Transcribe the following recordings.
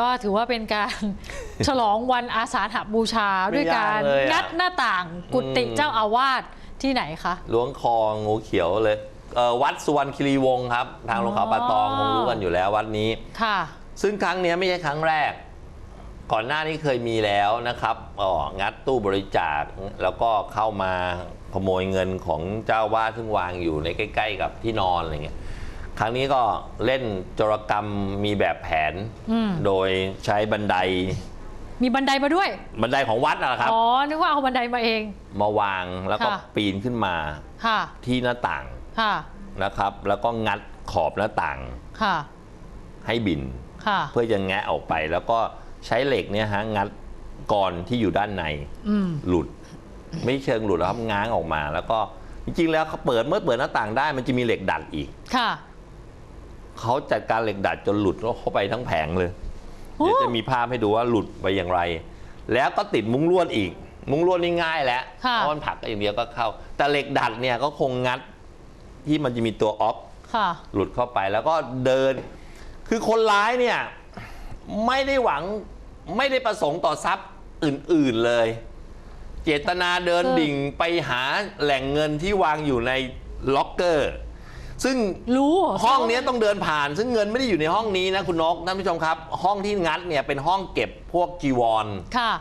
ก็ถือว่าเป็นการ ฉลองวันอาสาฬหบูชาไม่ด้วยการยากเลยอะงัดหน้าต่างกุฏิอืม เจ้าอาวาสที่ไหนคะ ล้วงคองูเขียวเลยเอ่อวัดสุวรรณคีรีวงศ์ครับ ทางลงเขาป่าตองอ๋อคงรู้กันอยู่แล้ววัดนี้ ค่ะ ซึ่งครั้งเนี้ยไม่ใช่ครั้งแรก ก่อนหน้านี้เคยมีแล้วนะครับอ๋องัดตู้บริจาคแล้วก็เข้ามาขโมยเงินของเจ้าวาดซึ่งวางอยู่ในใกล้ ๆ กับที่นอนอะไรเงี้ย ครั้งนี้ก็เล่นโจรกรรมมีแบบแผน อืมโดยใช้บันไดมีบันไดมาด้วย บันไดของวัดนะครับ อ๋อ นึกว่าเอาบันไดมาเอง มาวางแล้วก็ค่ะ ปีนขึ้นมาค่ะ ที่หน้าต่างค่ะ นะครับ แล้วก็งัดขอบหน้าต่างค่ะ ให้บิน ค่ะ เพื่อจะแงะออกไป แล้วก็ใช้เหล็กเนี่ยฮะงัดก่อนที่อยู่ด้านใน อืม หลุด ไม่เชิงหลุดหรอกครับง้างออกมา แล้วก็จริงๆแล้วเขาเปิดเมื่อเปิดหน้าต่างได้มันจะมีเหล็กดัดอีก ค่ะ เขาจัดการเหล็กดัดจนหลุดเข้าไปทั้งแผงเลยโอ้เดี๋ยวจะมีภาพให้ดูว่าหลุดไปอย่างไร แล้วก็ติดมุ้งลวดอีก มุ้งลวดนี่ง่ายแล้วค่ะเพราะมันผลักก็อย่างเดียวก็เข้า แต่เหล็กดัดเนี่ยก็คงงัดที่มันจะมีตัวออฟค่ะหลุดเข้าไปแล้วก็เดิน คือคนร้ายเนี่ยไม่ได้หวังไม่ได้ประสงค์ต่อทรัพย์อื่น ๆเลย เจตนาเดินคือดิ่งไปหาแหล่งเงินที่วางอยู่ในล็อกเกอร์ ซึ่งรู้เรห้องเนี้ยต้องเดินผ่าน ซึ่งเงินไม่ได้อยู่ในห้องนี้นะคุณนกท่านผู้ชมครับ ห้องที่งัดเนี่ยเป็นห้องเก็บพวกจีวรค่ะ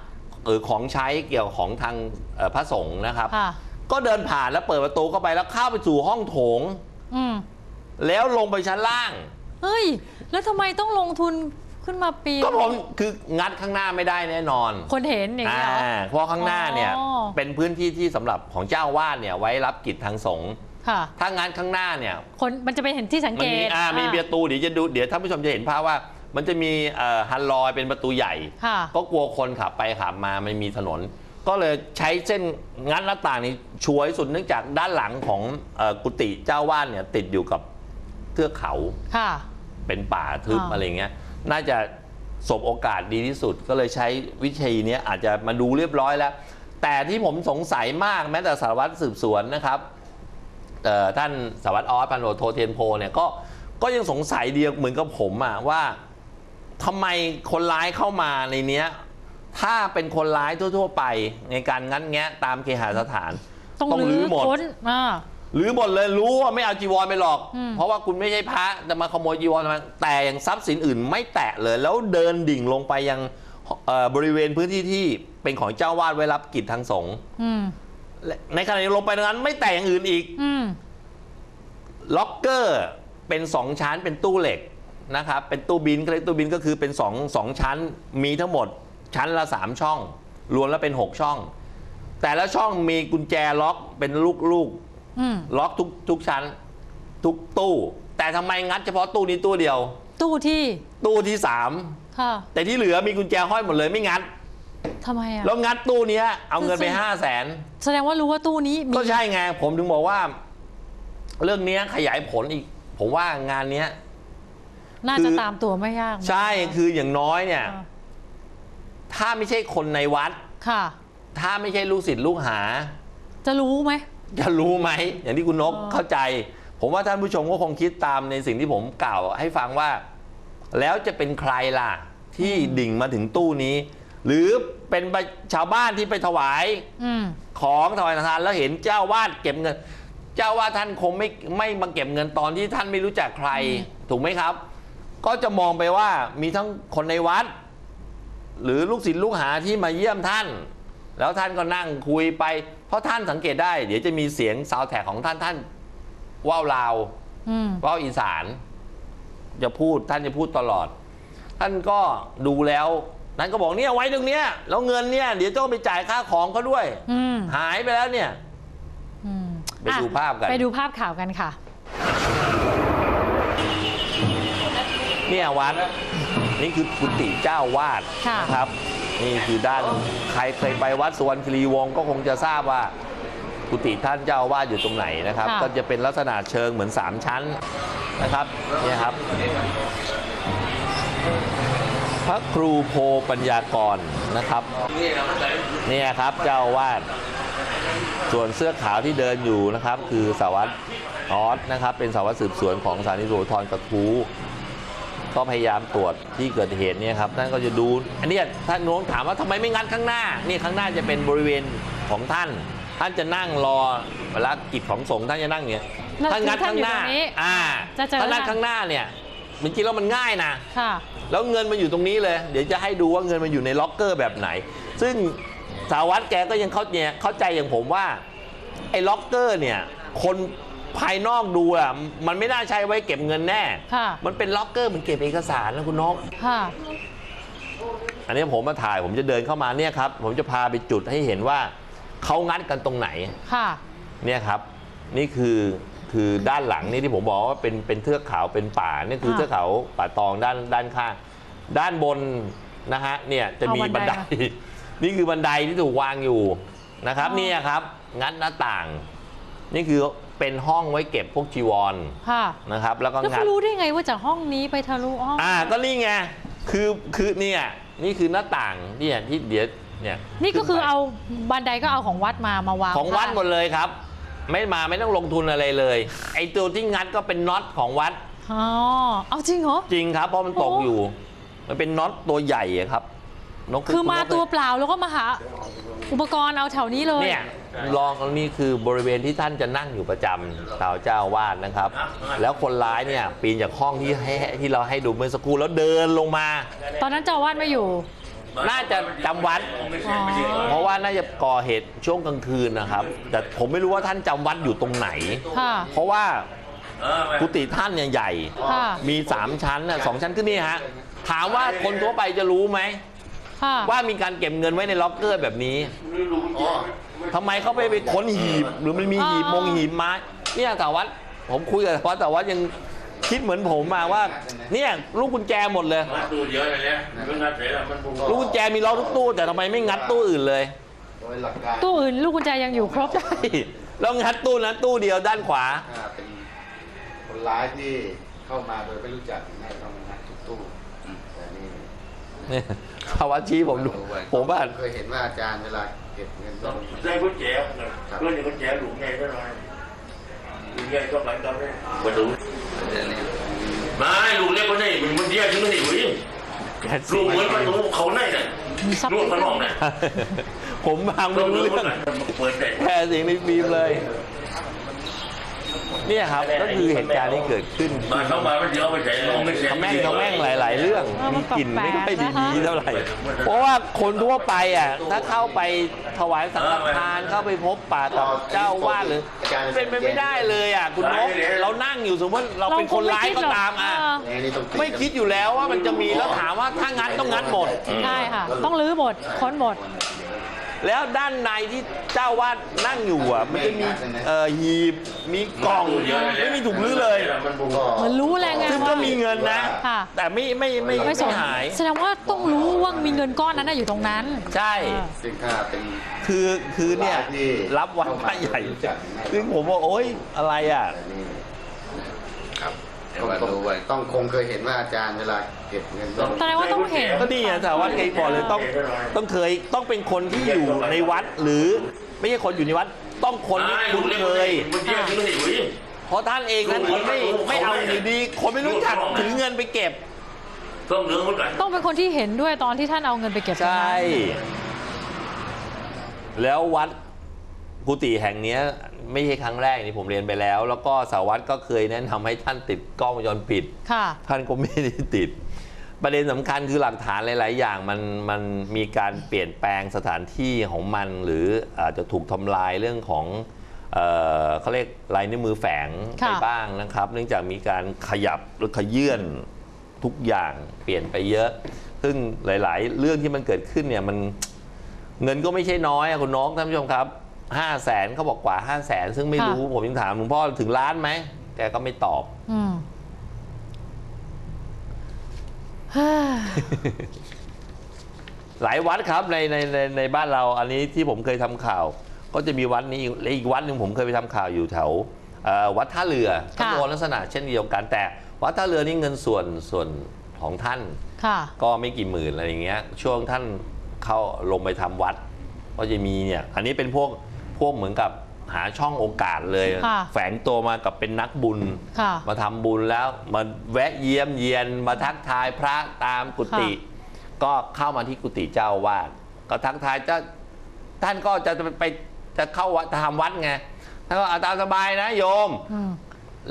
เออของใช้เกี่ยวของทางเอ่อพระสงฆ์นะครับ ค่ะ ก็เดินผ่านแล้วเปิดประตูเข้าไปแล้วเข้าไปสู่ห้องโถง อืมแล้วลงไปชั้นล่าง เฮ้ย แล้วทำไมต้องลงทุนขึ้นมาปีนก็ผมคืองัดข้างหน้าไม่ได้แน่นอน คนเห็นอย่างอ่าเงี้ยเหรอเพราะข้างหน้าเนี่ยอ๋อเป็นพื้นที่ที่สำหรับของเจ้าอาวาดเนี่ยไว้รับกิจทางสงฆ์ ค่ะ ถ้างัดข้างหน้าเนี่ยคนมันจะเป็นเห็นที่สังมัเกมีตอ่ามีอ่าประตูเดี๋ยวจะดูเดี๋ยวท่านผู้ชมจะเห็นภาพว่า มันจะมีเอ่อฮันลอยเป็นประตูใหญ่ ค่ะ ก็กลัวคนขับไปขับมาไม่มีถนน ก็เลยใช้เส้นงัดหน้าต่างนี้ช่วยสุดเนื่องจากด้านหลังของเอ่อกุฏิเจ้าวาดเนี่ยติดอยู่กับเทือกเขาค่ะ เป็นป่าทึบอ่า อะไรเงี้ยน่าจะสบโอกาสดีที่สุด ก็เลยใช้วิธีเนี้ยอาจจะมาดูเรียบร้อยแล้ว แต่ที่ผมสงสัยมากแม้แต่สารวัตรสืบสวนนะครับเอ่อ ท่านสารวัตรออสพันโรโทเทียนโพเนี่ยก็ก็ยังสงสัยเดียวเหมือนกับผมอะว่าทำไมคนร้ายเข้ามาในเนี้ย ถ้าเป็นคนร้ายทั่ว ๆ ไปในการงัดแงะตามเคหสถาน ต้องต้องรื้รื้ออหมดค้นอ่าหรือหมดเลยรู้ว่าไม่เอาจีวรไปหรอกอืมเพราะว่าคุณไม่ใช่พระจะมาขโมยจีวรมาแต่อย่างทรัพย์สินอื่นไม่แตะเลย แล้วเดินดิ่งลงไปยังเอ่อบริเวณพื้นที่ที่เป็นของเจ้าวาดไว้รับกิจทางสงฆ์อืมและ ในขณะที่ลงไปตรงนั้นไม่แตะอย่างอื่นอีก อืม ล็อกเกอร์เป็นสองชั้นเป็นตู้เหล็กนะครับ เป็นตู้บินเขาเรียกตู้บินก็คือเป็นสองสองชั้นมีทั้งหมดชั้นละสามช่อง รวมแล้วเป็นหกช่อง แต่ละช่องมีกุญแจล็อกเป็นลูกๆอืมล็อกทุกทุกชั้น ทุกตู้ แต่ทำไมงัดเฉพาะตู้นี้ตู้เดียว ตู้ที่ตู้ที่สามค่ะ แต่ที่เหลือมีกุญแจห้อยหมดเลยไม่งัด ทำไมอะ แล้วงัดตู้เนี้ย เอาเงินไปคือห้าแสนแสดงว่ารู้ว่าตู้นี้มีก็ใช่ไง ผมถึงบอกว่า เรื่องเนี้ยขยายผลอีก ผมว่างานเนี้ย น่าคืจะอตามตัวไม่ยากใช่คืออย่างน้อยเนี่ยอ่าถ้าไม่ใช่คนในวัด ค่ะ ถ้าไม่ใช่ลูกศิษย์ลูกหา จะรู้ไหม จะรู้ไหม อย่างที่คุณนกอ๋อ เข้าใจ ผมว่าท่านผู้ชมก็คงคิดตามในสิ่งที่ผมกล่าวให้ฟังว่า แล้วจะเป็นใครล่ะ ที่ดิ่งมาถึงตู้นี้ หรือเป็นชาวบ้านที่ไปถวายอืม ของถวายทานแล้วเห็นเจ้าวาดเก็บเงิน เจ้าวาดท่านคงไม่ไม่มาเก็บเงินตอนที่ท่านไม่รู้จักใคร ถูกไหมครับ ก็จะมองไปว่ามีทั้งคนในวัด หรือลูกศิษย์ลูกหาที่มาเยี่ยมท่าน แล้วท่านก็นั่งคุยไป เพราะท่านสังเกตได้ เดี๋ยวจะมีเสียงซาวแท็กของท่านท่านว่าวลาว อืม ว่าวอีสาน จะพูดท่านจะพูดตลอด ท่านก็ดูแล้ว ท่านก็บอกเนี่ยไว้ตรงเนี้ยแล้วเงินเนี่ยเดี๋ยวต้องไปจ่ายค่าของเขาด้วย อืมหายไปแล้วเนี่ย อืมไปดูภาพกันไปดูภาพข่าวกันค่ะ เนี่ยวัดนี่คือกุฏิเจ้าวาดค่ะ นะครับ นี่คือด้านใครเคยไปวัดสวนคีรีวงศ์ก็คงจะทราบว่า กุฏิท่านเจ้าอาวาดอยู่ตรงไหนนะครับ ค่ะ ก็จะเป็นลักษณะเชิงเหมือนสามชั้นนะครับเนี่ยครับ พระครูโพปัญญากรนะครับเนี่ยครับเจ้าอาวาดส่วนเสื้อขาวที่เดินอยู่นะครับ คือสารวัตรออสนะครับ เป็นสารวัตรสืบสวนของสถานีตำรวจภูธรกระทู้ก็พยายามตรวจที่เกิดเหตุเนี่ยครับท่านก็จะดู อันเนี้ยท่านโน้นถามว่าทำไมไม่งัดข้างหน้านี่ข้างหน้าจะเป็นบริเวณของท่าน ท่านจะนั่งรอเวลากิจของสงฆ์ท่านจะนั่งอย่างเงี้ยนั่นท่านงัดคือท่านข้างหน้าอยู่ตรงนี้อ่าจะเจอถ้างัดท่านข้างหน้าเนี่ย จริงๆแล้วมันง่ายนะ ค่ะ แล้วเงินมันอยู่ตรงนี้เลย เดี๋ยวจะให้ดูว่าเงินมันอยู่ในล็อกเกอร์แบบไหน ซึ่งสารวัตรแกก็ยังเข้าเนี่ยเข้าใจอย่างผมว่าไอ้ล็อกเกอร์เนี่ยคนภายนอกดูอะมันไม่น่าใช้ไว้เก็บเงินแน่ ค่ะ มันเป็นล็อกเกอร์มันเก็บเอกสารนะคุณนก ค่ะ อันนี้ผมมาถ่ายผมจะเดินเข้ามาเนี่ยครับ ผมจะพาไปจุดให้เห็นว่าเขางัดกันตรงไหนค่ะ เนี่ยครับ นี่คือ คือด้านหลังนี่ที่ผมบอกว่าเป็นเป็นเทือกเขาเป็นป่านี่คือค่ะ เทือกเขาป่าตองด้านด้านข้าง ด้านบนนะฮะเนี่ยจะมีเอาบับันนไดได นี่คือบันไดที่ถูกวางอยู่นะครับอ๋อ เนี่ยครับ งัดหน้าต่าง นี่คือเป็นห้องไว้เก็บพวกจีวรค่ะนะครับ แล้วก็แล้วงัเขาด รู้ได้ไงว่าจากห้องนี้ไปทะลุห้อง อ่าก็นี่ไงคือคือเนี่ยนี่คือหน้าต่างเนี่ยที่เดี๋ยวเนี่ยนี่ก็คือขึ้ไปเอาบันไดก็เอาของวัดมามาวางของวัดหมดเลยครับ ไม่มาไม่ต้องลงทุนอะไรเลย ไอ้ตัวที่งัดก็เป็นน็อตของวัด อ๋อเอาจริงเหรอ จริงครับเพราะมันตกโอ้ อยู่ มันเป็นน็อตตัวใหญ่อะครับนกคือมาณนกตัวเปล่าแล้วก็มาหาอุปกรณ์เอาแถวนี้เลยเนี่ยลองเอานี่คือบริเวณที่ท่านจะนั่งอยู่ประจำเต่าเจ้าอาวาดนะครับ แล้วคนร้ายเนี่ยปีนจากห้องที่ให้ที่เราให้ดูเมื่อสักครู่แล้วเดินลงมา ตอนนั้นเจ้าอาวาดไม่อยู่ น่าจะจำวัดอ๋อเพราะว่าน่าจะก่อเหตุช่วงกลางคืนนะครับ แต่ผมไม่รู้ว่าท่านจำวัดอยู่ตรงไหน ค่ะ เพราะว่ากุฏิท่านเนี่ยใหญ่ ค่ะ มี3ชั้นน่ะสองชั้นขึ้นนี่ฮะ ถามว่าคนทั่วไปจะรู้ไหม ค่ะ ว่ามีการเก็บเงินไว้ในล็อกเกอร์แบบนี้ทำไมเขาไปไปค้นหีบ หรือมันมีหีบมงหีบไม้เนี่ยสารวัตรผมคุยกับสารวัตรแต่ว่ายัง คิดเหมือนผมมาว่า เนี่ยลูกกุญแจหมดเลยตู้เยอะเลยเนี่ยมันงัดเสร็จแล้วมันพุ่งลูกกุญแจมีล็อกทุกตู้แต่ทำไมไม่งัดตู้อื่นเลย โดยหลักการตู้อื่นลูกกุญแจยังอยู่ครบ แล้วงัดตู้นั้นตู้เดียวด้านขวาถ้าเป็นคนร้ายที่เข้ามาโดยไม่รู้จักน่าจะต้องงัดทุกตู้แต่นี่เนี่ยสารวัตรชี้ผมดูผมว่า เคยเห็นว่าอาจารย์เวลาเก็บเงินต้ต้อองงใส่กุญแจเพื่อนกุญแจหลุมไงก็หน่อยหลุมใหญ่ก็เหมือน กันเลยมาดูไม่ลุงเล็กคนนี้มันมันเดียวถึงมันนี่หุ้ยลุงเหมือนประตูเขาในน่ะมีทรัพย์ลูกข้างนอกน่ะผมบางไม่รู้เรื่องเปิดแต่แค่เสียงในฟิล์มเลย เนี่ยครับก็คือเหตุการณ์ที่เกิดขึ้นมาเข้ามามันเดียวไปใส่ลงไม่เสร็จเขาแม่งเขาแม่งหลาย ๆ เรื่องเออมัมีนกลิ่นไม่ค่อยแปลกๆดีนะคะเท่าไหร่ เพราะว่าคนทั่วไปอะถ้าเข้าไปถวายสังฆทานเข้าไปพบป่ากับเจ้าอาวาดหรือเป็นไปไม่ได้เลยอะคุณนกเรานั่งอยู่สมมติเราเป็นคนร้ายก็ตามอะเออแนี่ต้องไม่คิดอยู่แล้วว่ามันจะมีแล้วถามว่าถ้างัดต้องงัดหมดใช่ค่ะต้องรื้อหมดค้นหมด แล้วด้านในที่เจ้าวาดนั่งอยู่อะมันจะมีเอ่อหีบมีกล่องไม่มีถุงลื้อเลยมันพุ่งก็เหมือนรู้แหละไงซึ่งก็ว่า มีเงินนะ ค่ะ แต่ไม่ไม่ไม่ไม่สนหาย แสดงว่าต้องรู้ว่ามีเงินก้อนนั้นน่ะอยู่ตรงนั้น ใช่เออซึ่งถ้าเป็น คือคือเนี่ยร้ที่รับวันพระใหญ่เข้ามาไม่รู้จักน่าจะซึ่งผมว่าโอ๊ยอะไรอะแต่นี่ครับ ต้องต้องต้องคงเคยเห็นว่าอาจารย์เวลาเก็บเงินต้อง แสดงว่าต้องเห็น ก็นี่ไงสารวัตรเคยบอกเลยต้องต้องเคยต้องเป็นคนที่อยู่ในวัดหรือไม่ใช่คนอยู่ในวัด ต้องคนที่คุ้นเคยมันเดียวถึงมันอุ้ย เพราะท่านเองนั้นไม่ไม่เอาอยู่ดีคนไม่รู้จักถือเงินไปเก็บ ต้องเหลืองอนกันต้องเป็นคนที่เห็นด้วยตอนที่ท่านเอาเงินไปเก็บตรงใช่ นั้นแล้ววัด กุฏิแห่งเนี้ยไม่ใช่ครั้งแรกนี่ผมเรียนไปแล้ว แล้วก็สารวัตรก็เคยแนะนำให้ท่านติดกล้องวงจรปิดค่ะท่านก็ไม่ได้ติด ประเด็นสำคัญคือหลักฐานหลาย ๆ อย่างมันมันมีการเปลี่ยนแปลงสถานที่ของมัน หรืออาจจะถูกทำลายเรื่องของเอ่อเขาเรียกลายนิ้วมือแฝงไปค่ะบ้างนะครับ เนื่องจากมีการขยับหรือขยื่นทุกอย่างเปลี่ยนไปเยอะ ซึ่งหลาย ๆ เรื่องที่มันเกิดขึ้นเนี่ยมันเงินก็ไม่ใช่น้อยอะคุณน้องท่านผู้ชมครับ ห้าแสนเขาบอกกว่าห้าแสนซึ่งไม่รู้ผมยังถามหลวงพ่อถึงล้านไหมแกก็ไม่ตอบ อืมเฮ้ยหลายวัดครับในในในในบ้านเราอันนี้ที่ผมเคยทำข่าว ก็จะมีวัดนี้อีกและอีกวัดหนึ่งผมเคยไปทำข่าวอยู่แถวเอ่อวัดท่าเรือก็ค่ะโดนลักษณะเช่นเดียวกันแต่ วัดท่าเรือนี่เงินส่วนส่วนของท่านค่ะก็ไม่กี่หมื่นอะไรอย่างเงี้ย ช่วงท่านเข้าลงไปทำวัด ก็จะมีเนี่ย อันนี้เป็นพวก พวกเหมือนกับหาช่องโอกาสเลย ค่ะแฝงตัวมากับเป็นนักบุญ ค่ะ มาทำบุญแล้วมาแวะเยี่ยมเยียน มาทักทายพระตามกุฏิค่ก็เข้ามาที่กุฏิเจ้าอาวาดก็ทักทายเจ้าท่านก็จะไปจะเข้าวัดทำวัดไงท่านก็เอาตามสบายนะโยม อืม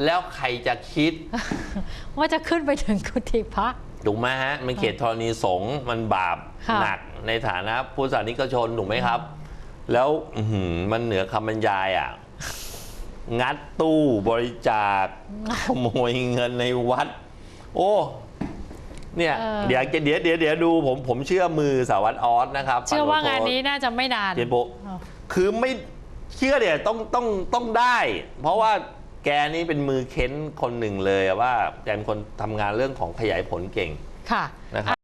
แล้วใครจะคิด ว่าจะขึ้นไปถึงกุฏิพระ ถูกไหมฮะ มันเขตธรณีสงฆ์มันบาปค่ะ หนักในฐานะพุทธศาสนิกชนถูกไหมครับ แล้วอื้อหือมันเหนือคำบรรยายอะ งัดตู้บริจาคขโมยเงินในวัด โอ้ เนี่ยเออ เดี๋ยวเดี๋ยวเดี๋ยวเดี๋ยวดูผมผมเชื่อมือสารวัตรออสนะครับเชื่อว่างานพัโทนี้น่าจะไม่นานเทียนโปอ้าว คือไม่เชื่อเดี๋ยวต้องต้องต้องได้ เพราะว่าแกนี่เป็นมือเค้นคนหนึ่งเลยอะว่าแกเป็นคนทำงานเรื่องของขยายผลเก่ง ค่ะ นะครับ